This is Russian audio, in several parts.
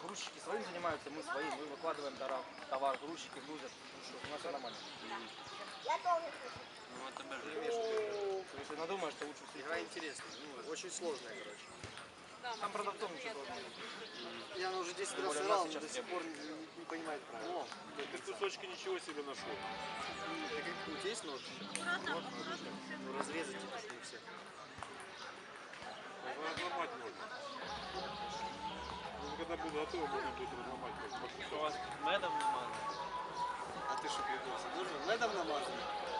грузчики своим занимаются, мы своим, мы выкладываем товар, товар грузчики грузят, ну что, у нас все нормально. Ну, вот тебе же. Если надумаешь, то лучше всего. Игра интересная, ну, очень сложная, короче. Там продавцом ничего сложного нет. Я уже 10 Тем раз играл, но до сих пор не, не- не понимает правила. Ты кусочки ничего себе нашел. Так как у тебя есть нож? Ну, разрезать типа, всех. Разломать можно. Ну, когда буду готово, можно будет разломать. по У вас медом немає? А ты что придумался? Должен медом намазать?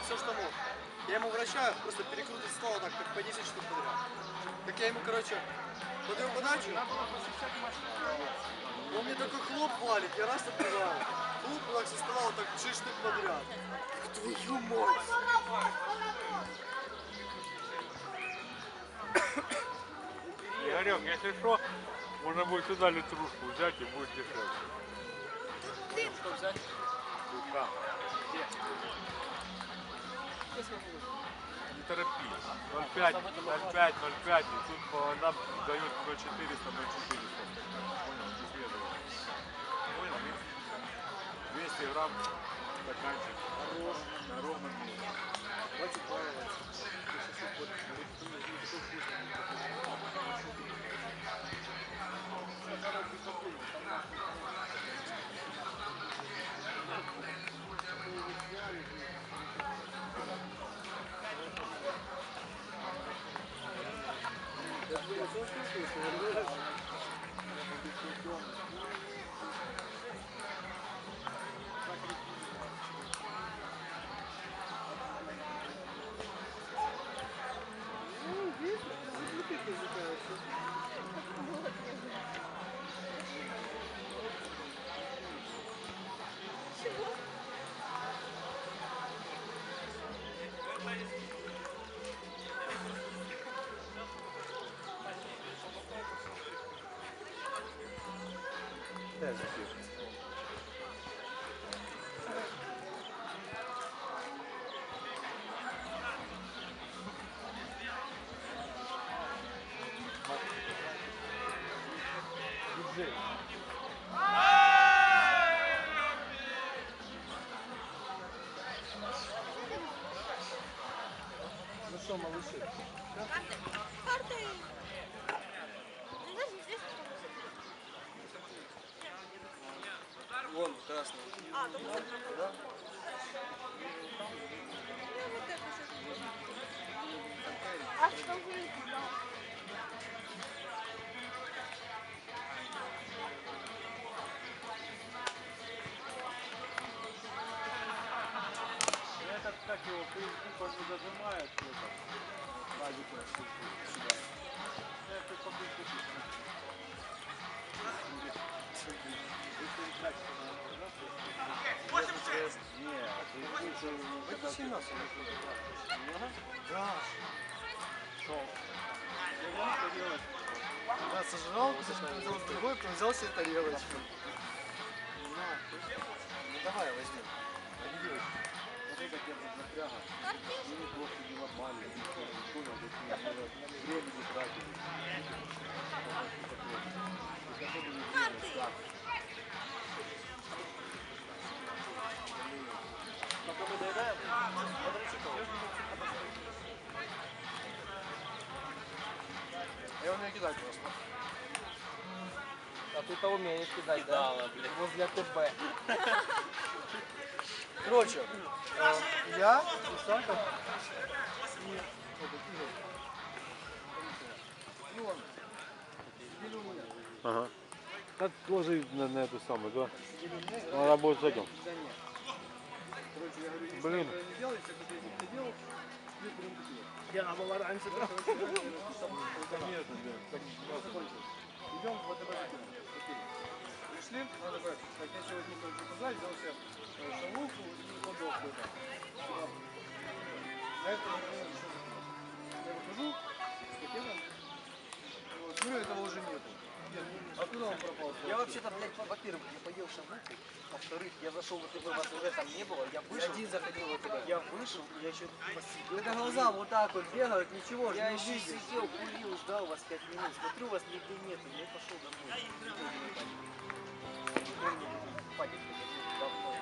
Попал все, что мог. Я ему вращаю, просто перекрутить стол так, как по 10 штук подряд. Так я ему, короче, подаю подачу. Он мне такой хлоп валит, я раз отбиваю. Хлоп так со стола вот так 6 штук подряд. Твою мать! Игорек, если что, можно будет сюда литрушку взять и будет дешевле. Что взять? Рука. Не торопись. 0,5, 0,5, 0,5. И тут нам дают 0,400, 0,400. Понял? Без ведра. Понял? 200 грамм стаканчик. Хорош. На ровном месте. Хватит Gracias. Баловаться. Ну что, малыши? Карты. Ну, Вон, красный. А, это. Да? Сейчас. А что вы? Этот, как его, типа не зажимает что-то. Владик сюда. Это попытка Это 17. Да. Да, сожрал, взял другой, взял себе тарелочку. Ну давай, возьми. Смотри, как я тут напряга. Ну, просто не нормально. Понял, как времени тратили. Карты. Пока мы доедаем, Бодрячков. Я умею кидать просто. А ты-то умеешь кидать, да? Кидала, блядь. Возле АТБ. Короче, э, я, Исаков и этот Игорь. Ладно. Или у меня. Ага. Так сложи на, на эту самую, да? Она работает с этим. Да нет. Короче, я говорю, если Блин. этого не делаешь, если ты не делал, ты прям такие. Я была раньше. Конечно, да. Так. Идем в ВТБ. Пришли, надо такой, так я сегодня короче, туда, взял себе э, шавуху и там. Туда. На это я понял, что закинул. Я выхожу с пакетом, вот, ну этого уже нету. Нет, откуда он пропал? Я вообще-то, блядь, во-первых, я поел шавуху, во-вторых, я зашел в ВТБ, вас уже там не было, я вышел. Один заходил в ВТБ. Я вышел, я еще посидел. Это глаза вот так вот бегают, ничего, Я не еще видишь. сидел, курил, ждал вас пять минут. Смотрю, вас нигде нету, я пошел домой. Память давно.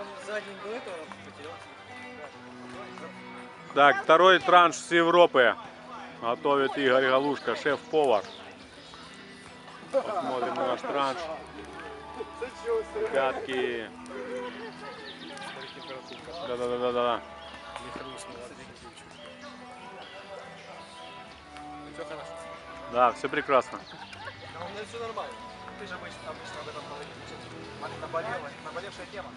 Он за день до этого потерялся. Так, второй транш с Европы. Готовит Игорь Галушка, шеф-повар. Посмотрим на наш транш. Пятки. Да-да-да-да-да. Все хорошо. Да, все прекрасно. А у меня все нормально. Ты же обычно, обычно об этом говоришь. Наболевшая тема.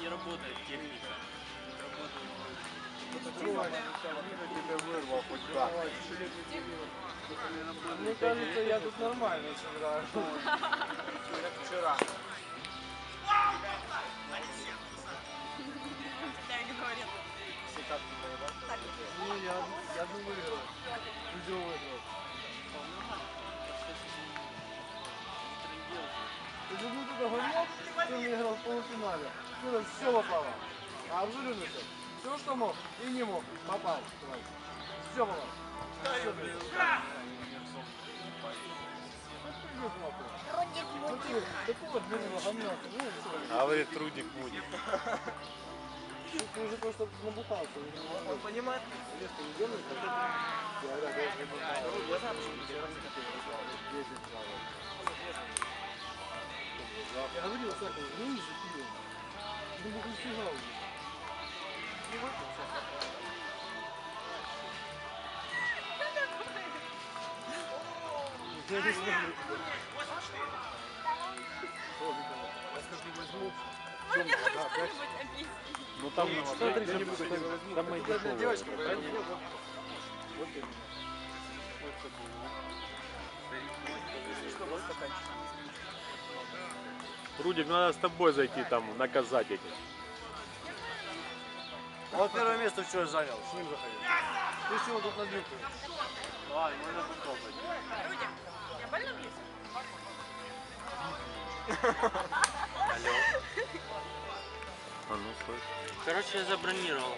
Не работает техника. Мне кажется, я тут нормально сыграю. Как вчера. Не, я, я одну выиграл. Видео выиграл. Ты забыл туда говно, что он играл в полуфинале. Ну, все попало. А абсолютно все. Все, что мог и не мог, попал. Все попало. Все, всё. Говорит, трудик будет. Ты, уже просто набухался. Он понимает? Лес ты не делаешь? Я знаю. Почему. Я говорил, Сака, ну не запил. Ну, не успевал. Не выпился. Я не знаю. Мне хоть что-нибудь объясни. Ну там, Смотри, я не что буду, возьму. там мы Это дешевые. девочки, правильно? Вот это. Рудик, надо с тобой зайти там, наказать этих. Вот первое место вчера занял. С ним заходил. Ты чего тут набил-то? Ладно, можно попробовать. Рудик, я больно бьюсь? А ну, стой. Короче, я забронировал.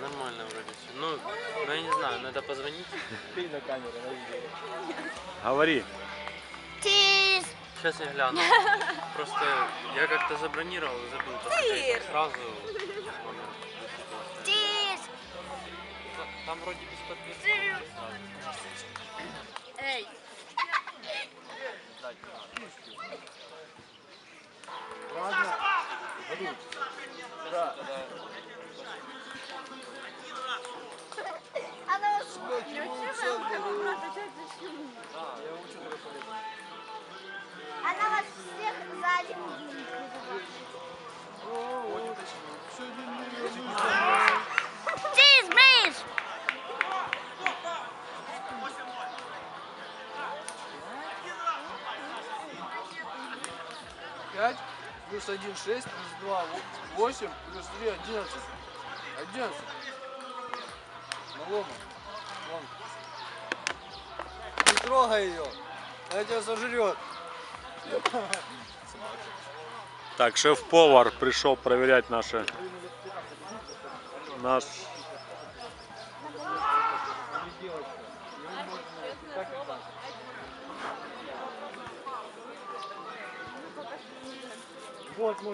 Нормально вроде все. Ну, ну, я не знаю, надо позвонить. Ты на камеру, на видео. Говори. Сейчас я гляну. Просто я как-то забронировал и забыл посмотреть сразу. номер. Та- Там вроде без сразу. Эй. Ладно. Да. Только полезно. Она вас всех за один день Cheese, please! Пять плюс один шесть плюс два восемь плюс три одиннадцать. Одиннадцать. Малома. Вон. Не трогай ее. Она тебя сожрет. Так, шеф-повар пришел проверять наши наш Вот мой